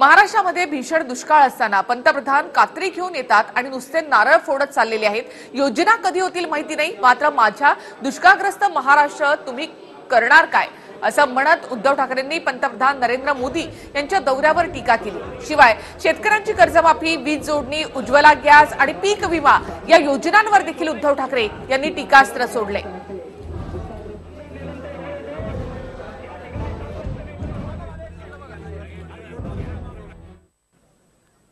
महाराष्ट्रामध्ये भीषण दुष्काळ असताना पंतप्रधान कात्री घेऊन येतात आणि नुसते नारळ फोडत चाललेले आहेत. योजना कधी होतील माहिती नाही मात्र माझ्या दुष्काळग्रस्त महाराष्ट्र तुम्ही करणार काय? असं म्हणत उद्धव ठाकरेंनी पंतप्रधान नरेंद्र मोदी यांच्या दौऱ्यावर टीका केली. शिवाय शेतकऱ्यांची कर्जमाफी वीज जोडणी उज्ज्वला गॅस आणि पीक विमा या योजनांवर देखील उद्धव ठाकरे यांनी टीकास्त्र सोडले.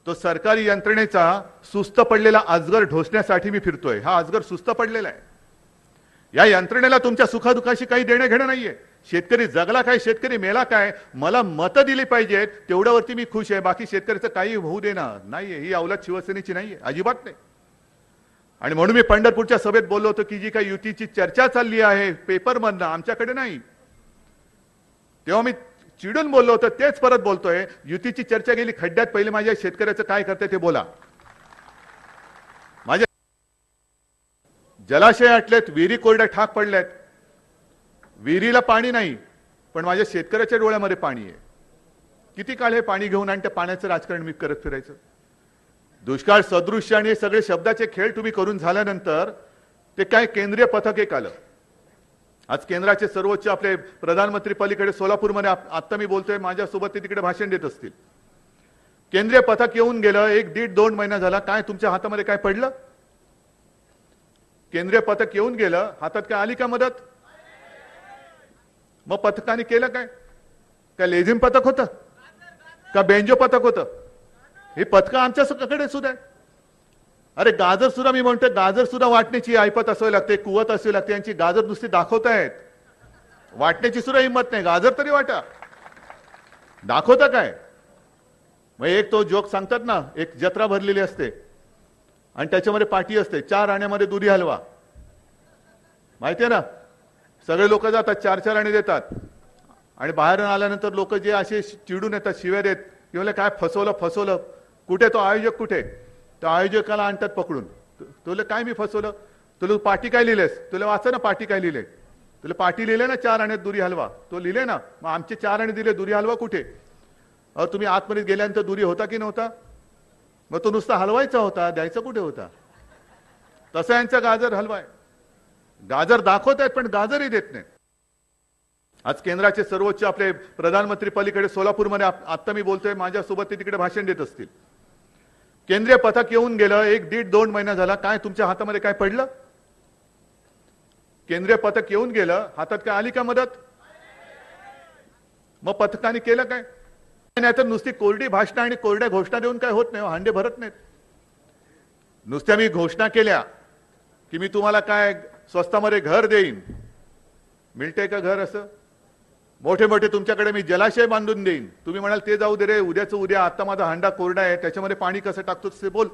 तो सरकारी यंत्रणेचा सुस्त पडलेला अजगर ढोसण्यासाठी मी फिरतोय. हा अजगर सुस्त पडलेला आहे. या यंत्रणेला तुमच्या सुखादुखाशी काही देणं घेणं नाहीये. शेतकरी जगला काय शेतकरी मेला काय मला मतं दिली पाहिजेत तेवढ्यावरती मी खुश आहे. बाकी शेतकऱ्याचं काही होऊ देणार नाहीये. ही अवलाद शिवसेनेची नाहीये. अजिबात नाही. आणि म्हणून मी पंढरपूरच्या सभेत बोललो होतो की जी काही युतीची चर्चा चालली आहे पेपरमधनं आमच्याकडे नाही. तेव्हा मी चिडून बोललो होतो तेच परत बोलतोय. युतीची चर्चा गेली खड्ड्यात पहिले माझ्या शेतकऱ्याचं काय करते ते बोला. माझ्या जलाशय आटलेत विहिरी कोरड्या ठाक पडल्यात. विहिरीला पाणी नाही पण माझ्या शेतकऱ्याच्या डोळ्यामध्ये पाणी आहे. किती काळ हे पाणी घेऊन आणि त्या पाण्याचं राजकारण मी करत फिरायचं? दुष्काळ सदृश्य आणि हे सगळे शब्दाचे खेळ तुम्ही करून झाल्यानंतर ते काय केंद्रीय पथक एक आलं. आज केंद्राचे सर्वोच्च आपले प्रधानमंत्री पलीकडे सोलापूरमध्ये आत्ता मी बोलतोय माझ्यासोबत ते तिकडे भाषण देत असतील. केंद्रीय पथक येऊन गेलं एक दीड दोन महिना झाला काय तुमच्या हातामध्ये काय पडलं? केंद्रीय पथक येऊन गेलं हातात काय आली का मदत? मग पथकाने केलं काय? काय लेझिम पथक होतं? का बेंजो पथक होतं? हे पथकं आमच्याकडे सुद्धा आहे. अरे गाजर सुद्धा मी म्हणतोय गाजर सुद्धा वाटण्याची ऐपत असावी लागते कुवत असावी लागते यांची गाजर नुसती दाखवतायत. वाटण्याची सुद्धा हिंमत नाही गाजर तरी वाटा. दाखवता काय? मग एक तो जोक सांगतात ना एक जत्रा भरलेली असते. आणि त्याच्यामध्ये पाठी असते चार आण्यामध्ये दुधी हलवा. माहितीये ना? सगळे लोक जातात चार चार आणे देतात. आणि बाहेरून आल्यानंतर लोक जे असे चिडून येतात शिव्या देत किंवा काय फसवलं फसवलं. कुठे तो आयोजक कुठे? त्या आयोजकाला आणतात पकडून. तुला काय मी फसवलं? तुला पाठी काय लिहिलेस? तुला वाचा ना पाठी काय लिहिले? तुला पाठी लिहिले ना चार आणि दुरी हलवा? तो लिहिले ना? मग आमचे चार आणि दिले दुरी हलवा कुठे? अहो तुम्ही आतमध्ये गेल्यानंतर दुरी होता की नव्हता? मग तो नुसता हलवायचा होता द्यायचा कुठे होता? तसा यांचा गाजर हलवाय गाजर दाखवत आहेत पण गाजरही देत नाहीत. आज केंद्राचे सर्वोच्च आपले प्रधानमंत्री पलीकडे सोलापूरमध्ये आत्ता मी बोलतोय माझ्यासोबत ते तिकडे भाषण देत असतील. केंद्रीय पथक येऊन गेलं एक दीड दोन महिना झाला काय तुमच्या हातामध्ये काय पडलं? केंद्रीय पथक येऊन गेलं हातात काय आली का मदत? मग पथकाने केलं काय? नाही तर नुसती कोरडी भाषणं आणि कोरड्या घोषणा देऊन काय होत नाही हो, हांडे भरत नाहीत. नुसत्या मी घोषणा केल्या की मी तुम्हाला काय स्वस्तामध्ये घर देईन. मिळते का घर असं? मोठे मोठे तुमच्याकडे मी जलाशय बांधून देईन. तुम्ही म्हणाल ते जाऊ दे रे उद्याचं उद्या आता माझा हंडा कोरडा आहे त्याच्यामध्ये पाणी कसं टाकतो ते बोल.